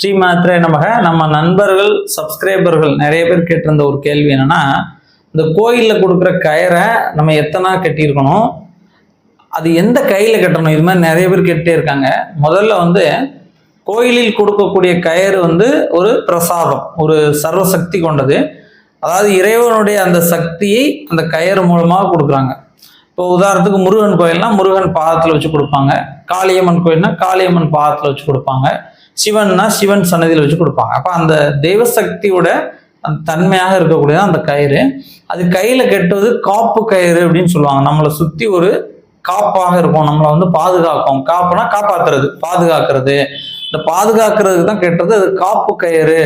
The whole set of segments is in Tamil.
ஸ்ரீமாத்திரை நமக. நம்ம நண்பர்கள் சப்ஸ்கிரைபர்கள் நிறைய பேர் கேட்டிருந்த ஒரு கேள்வி என்னன்னா இந்த கோயிலில் கொடுக்குற கயிறை நம்ம எத்தனை கட்டியிருக்கணும்? அது எந்த கையில் கட்டணும்? இது மாதிரி நிறைய பேர் கேட்டே இருக்காங்க. முதல்ல வந்து கோயிலில் கொடுக்கக்கூடிய கயிறு வந்து ஒரு பிரசாதம் ஒரு சர்வசக்தி கொண்டது. அதாவது இறைவனுடைய அந்த சக்தியை அந்த கயிறு மூலமாக கொடுக்குறாங்க. இப்போ உதாரணத்துக்கு முருகன் கோயில்னா முருகன் பாதத்தில் வச்சு கொடுப்பாங்க. காளியம்மன் கோயில்னா காளியம்மன் பாதத்தில் வச்சு கொடுப்பாங்க. சிவன்னா சிவன் சன்னதியில் வச்சு கொடுப்பாங்க. அப்போ அந்த தெய்வ சக்தியோட அந்த தன்மையாக இருக்கக்கூடியது அந்த கயிறு. அது கையில் கெட்டுவது காப்பு கயிறு அப்படின்னு சொல்லுவாங்க. நம்மளை சுற்றி ஒரு காப்பாக இருக்கும். நம்மளை வந்து பாதுகாக்கும். காப்புனா காப்பாத்துறது பாதுகாக்கிறது. இந்த பாதுகாக்கிறதுக்கு தான் கெட்டது அது காப்பு கயிறு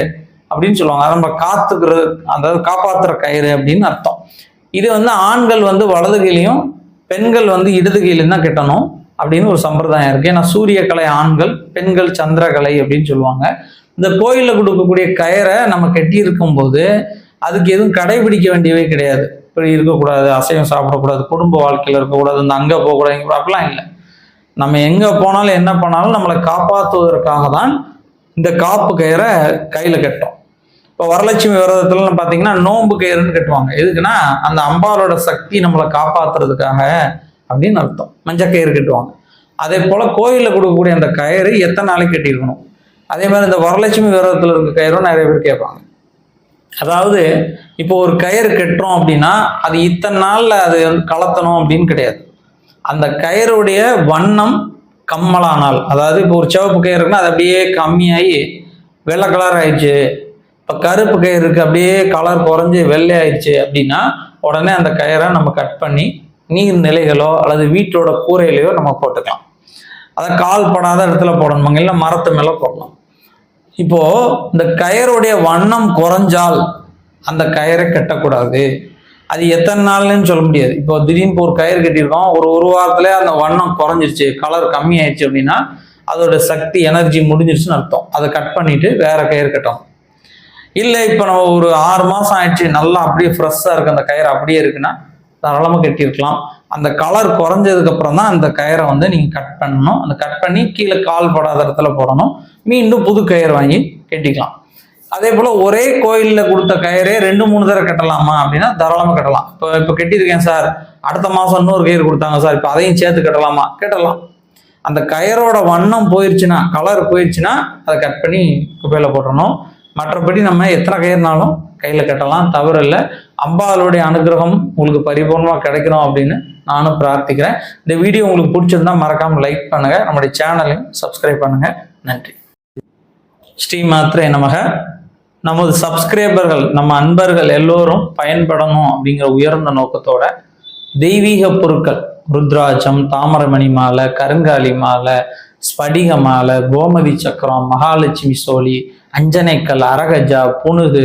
அப்படின்னு சொல்லுவாங்க. அதை நம்ம காத்துக்கிறது அதாவது காப்பாத்துற கயிறு அப்படின்னு அர்த்தம். இது வந்து ஆண்கள் வந்து வலது கையிலையும் பெண்கள் வந்து இடது கையிலையும் தான் கட்டணும். அப்படின்னு ஒரு சம்பிரதாயம் இருக்கு. ஏன்னா சூரியக்கலை ஆண்கள் பெண்கள் சந்திரகலை அப்படின்னு சொல்லுவாங்க. இந்த கோயிலில் கொடுக்கக்கூடிய கயரை நம்ம கட்டி இருக்கும்போது அதுக்கு எதுவும் கடைபிடிக்க வேண்டியவே கிடையாது. இப்படி இருக்கக்கூடாது அசைவம் சாப்பிடக்கூடாது குடும்ப வாழ்க்கையில் இருக்கக்கூடாது இந்த அங்கே போகக்கூடாது இங்கே அப்படிலாம் இல்லை. நம்ம எங்கே போனாலும் என்ன பண்ணாலும் நம்மளை காப்பாற்றுவதற்காக தான் இந்த காப்பு கயிறை கையில் கட்டும் இப்போ வரலட்சுமி விரதத்துலலாம் பார்த்தீங்கன்னா நோன்பு கயிறுன்னு கட்டுவாங்க. எதுக்குன்னா அந்த அம்பாலோட சக்தி நம்மளை காப்பாற்றுறதுக்காக அப்படின்னு அர்த்தம். மஞ்சள் கயிறு கட்டுவாங்க. அதே போல் கோயிலில் கொடுக்கக்கூடிய அந்த கயிறு எத்தனை நாளைக்கு கட்டியிருக்கணும்? அதே மாதிரி இந்த வரலட்சுமி விரதத்தில் இருக்க கயிறும் நிறைய பேர் கேட்பாங்க. அதாவது இப்போ ஒரு கயிறு கட்டுறோம் அப்படின்னா அது இத்தனை நாளில் அது வந்து கலத்தணும் அப்படின்னு கிடையாது. அந்த கயிறுடைய வண்ணம் கம்மலானால் அதாவது இப்போ ஒரு சிவப்பு கயிறு இருக்குன்னா அது அப்படியே கம்மியாகி வெள்ளை கலர் ஆயிடுச்சு. இப்போ கருப்பு கயிறு இருக்குது அப்படியே கலர் குறைஞ்சி வெள்ளை ஆயிடுச்சு அப்படின்னா உடனே அந்த கயிறை நம்ம கட் பண்ணி நீர் நிலைகளோ அல்லது வீட்டோட கூரையிலையோ நம்ம போட்டுக்கலாம். அதை கால் படாத இடத்துல போடணுமாங்க இல்லை மரத்து மேலே போடலாம். இப்போ இந்த கயருடைய வண்ணம் குறைஞ்சால் அந்த கயரை கட்டக்கூடாது. அது எத்தனை நாள்னு சொல்ல முடியாது. இப்போ திடீர்னு ஒரு கயிறு கட்டியிருக்கோம் ஒரு ஒரு வாரத்துல அந்த வண்ணம் குறைஞ்சிருச்சு கலர் கம்மி ஆயிடுச்சு அப்படின்னா அதோட சக்தி எனர்ஜி முடிஞ்சிருச்சுன்னு அர்த்தம். அதை கட் பண்ணிட்டு வேற கயிறு கட்டணும். இல்லை இப்போ நம்ம ஒரு ஆறு மாதம் ஆயிடுச்சு நல்லா அப்படியே ஃப்ரெஷ்ஷாக இருக்கு அந்த கயிறு அப்படியே இருக்குன்னா தாராளமாக கட்டியிருக்கலாம். அந்த கலர் குறைஞ்சதுக்கு அப்புறம் தான் அந்த கயிறை வந்து நீங்கள் கட் பண்ணணும். அந்த கட் பண்ணி கீழே கால் படாத இடத்துல போடணும். மீண்டும் புது கயிறு வாங்கி கட்டிக்கலாம். அதே போல் ஒரே கோயிலில் கொடுத்த கயிறே ரெண்டு மூணு தடவை கட்டலாமா அப்படின்னா தாராளமாக கட்டலாம். இப்போ இப்போ கட்டியிருக்கேன் சார். அடுத்த மாதம் இன்னொரு கயிறு கொடுத்தாங்க சார். இப்போ அதையும் சேர்த்து கட்டலாமா? கட்டலாம். அந்த கயரோட வண்ணம் போயிடுச்சுன்னா கலர் போயிடுச்சுன்னா அதை கட் பண்ணி குப்பையில் போட்டுறணும். மற்றபடி நம்ம எத்தனை கயிறுனாலும் கையில் கட்டலாம். தவறு இல்லை அம்பாளுடைய அனுகிரகம் உங்களுக்கு பரிபூர்ணமாக கிடைக்கணும் அப்படின்னு நானும் பிரார்த்திக்கிறேன். இந்த வீடியோ உங்களுக்கு பிடிச்சிருந்தா மறக்காம லைக் பண்ணுங்க. நம்முடைய சேனலையும் சப்ஸ்கிரைப் பண்ணுங்க. நன்றி. ஸ்ரீ மாத்திரை நமக. நமது சப்ஸ்கிரைபர்கள் நம்ம அன்பர்கள் எல்லோரும் பயன்படணும் அப்படிங்கிற உயர்ந்த நோக்கத்தோட தெய்வீக பொருட்கள் ருத்ராட்சம் தாமரமணி மாலை கருங்காலி மாலை ஸ்படிக மாலை கோமதி சக்கரம் மகாலட்சுமி சோழி அஞ்சனைக்கல் அரகஜா புனுகு